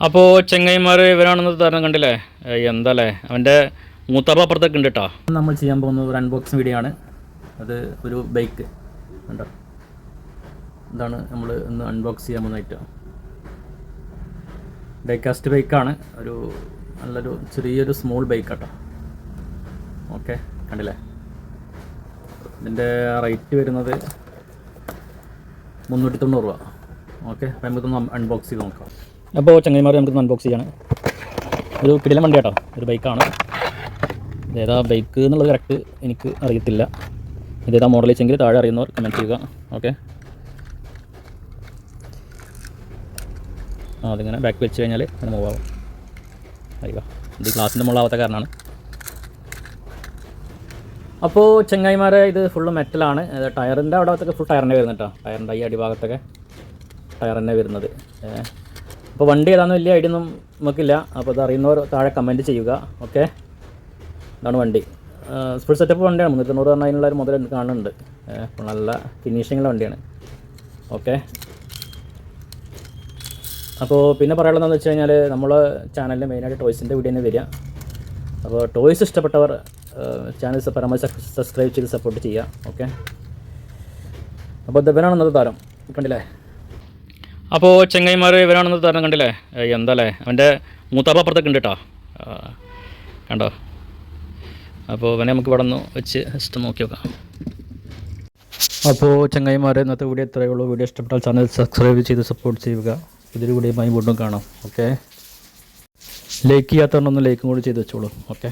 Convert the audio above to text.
അപ്പോൾ ചെങ്ങൈമാർ ഇവരാണെന്ന് തരണം കണ്ടില്ലേ? എന്താല്ലേ അവന്റെ മൂത്താപ്പ ഉണ്ട് കേട്ടോ നമ്മൾ ചെയ്യാൻ പോകുന്ന ഒരു അൺബോക്സിങ് വീഡിയോ ആണ്. അത് ഒരു ബൈക്ക് ഉണ്ടോ ഇതാണ് നമ്മൾ ഇന്ന് അൺബോക്സ് ചെയ്യാൻ പോകുന്ന ഐറ്റം ഡൈകാസ്റ്റ് ബൈക്കാണ് ഒരു നല്ലൊരു ചെറിയൊരു സ്മോൾ ബൈക്ക് കേട്ടോ ഓക്കെ കണ്ടില്ലേ? ഇതിന്റെ റേറ്റ് വരുന്നത് മുന്നൂറ്റി തൊണ്ണൂറ് രൂപ ഓക്കെ നമുക്കൊന്ന് അൺബോക്സ് ചെയ്ത് നോക്കാം. അപ്പോൾ ചങ്ങന്മാർ നമുക്ക് അൺബോക്സ് ചെയ്യാണ്. ഒരു കിടിലം വണ്ടി കേട്ടോ. ഒരു ബൈക്കാണ് ഇതേതാ ബൈക്ക് എന്നുള്ളത് കറക്റ്റ് എനിക്ക് അറിയത്തില്ല. ഇതേതാ മോഡൽ വെച്ചെങ്കിൽ താഴെ അറിയുന്നവർ കമന്റ് ചെയ്യുക. ഓക്കെ ആ അതിങ്ങനെ ബാക്ക് വെച്ച് കഴിഞ്ഞാൽ അങ്ങനെ മൂവ് ആവും. അയ്യോ ഇത് ഗ്ലാസിന്റെ മുകളാവാത്ത കാരണമാണ് അപ്പോൾ ചെങ്ങായിമാരെ ഇത് ഫുള്ള് മെറ്റലാണ് ടയറിന്റെ അവിടെ ഫുൾ ടയറിന്റെ വരുന്നുട്ടോ ടയറിന്റെ ഈ അടിഭാഗത്തൊക്കെ ടയറിന്റെ വരുന്നത്. അപ്പോൾ വണ്ടി ഏതാണെന്ന് വലിയ ഐഡിയ ഒന്നും നമുക്കില്ല. അപ്പോൾ അത് അറിയുന്നവർ താഴെ കമന്റ് ചെയ്യുക. ഓക്കെ ഇതാണ് വണ്ടി. ഫുൾ സെറ്റപ്പ് വണ്ടിയാണ്. മുന്നൂറ്റി തൊണ്ണൂറ് പറഞ്ഞാൽ അതിനുള്ള മുതൽ കാണുന്നുണ്ട് അപ്പോൾ നല്ല ഫിനിഷിങ്ങുള്ള വണ്ടിയാണ്. ഓക്കെ അപ്പോൾ പിന്നെ പറയാനുള്ളതെന്ന് വെച്ച് കഴിഞ്ഞാൽ നമ്മൾ ചാനലിൽ മെയിനായിട്ട് ടോയ്സിന്റെ വീഡിയോ തന്നെ വരിക. അപ്പോൾ ടോയ്സ് ഇഷ്ടപ്പെട്ടവർ ചാനൽ പരമാവധി സബ്സ്ക്രൈബ് ചെയ്ത് സപ്പോർട്ട് ചെയ്യുക. ഓക്കെ അപ്പോൾ ദബനാണ് ഇന്നത്തെ താരം. കണ്ടില്ലേ? അപ്പോൾ ചെങ്ങൈമാർ ഇവരാണെന്ന് തരണം കണ്ടില്ലേ? എന്താല്ലേ അവന്റെ മൂത്താപ്പ അപ്പുറത്തൊക്കെ ഉണ്ട് കേട്ടോ കണ്ടോ? അപ്പോൾ ഇവനെ നമുക്ക് ഇവിടെ നിന്ന് വെച്ച് ജസ്റ്റ് നോക്കി നോക്കാം. അപ്പോൾ ചങ്ങായിമാർ ഇന്നത്തെ വീഡിയോ ഇത്രയേ ഉള്ളൂ. വീഡിയോ ഇഷ്ടപ്പെട്ടാൽ ചാനൽ സബ്സ്ക്രൈബ് ചെയ്ത് സപ്പോർട്ട് ചെയ്യുക. ഇതിൽ വീഡിയോയുമായി വീണ്ടും കാണാം. ഓക്കെ ലൈക്ക് ചെയ്യാത്തവരൊന്ന് ലൈക്കും കൂടി ചെയ്ത് വെച്ചോളൂ. ഓക്കെ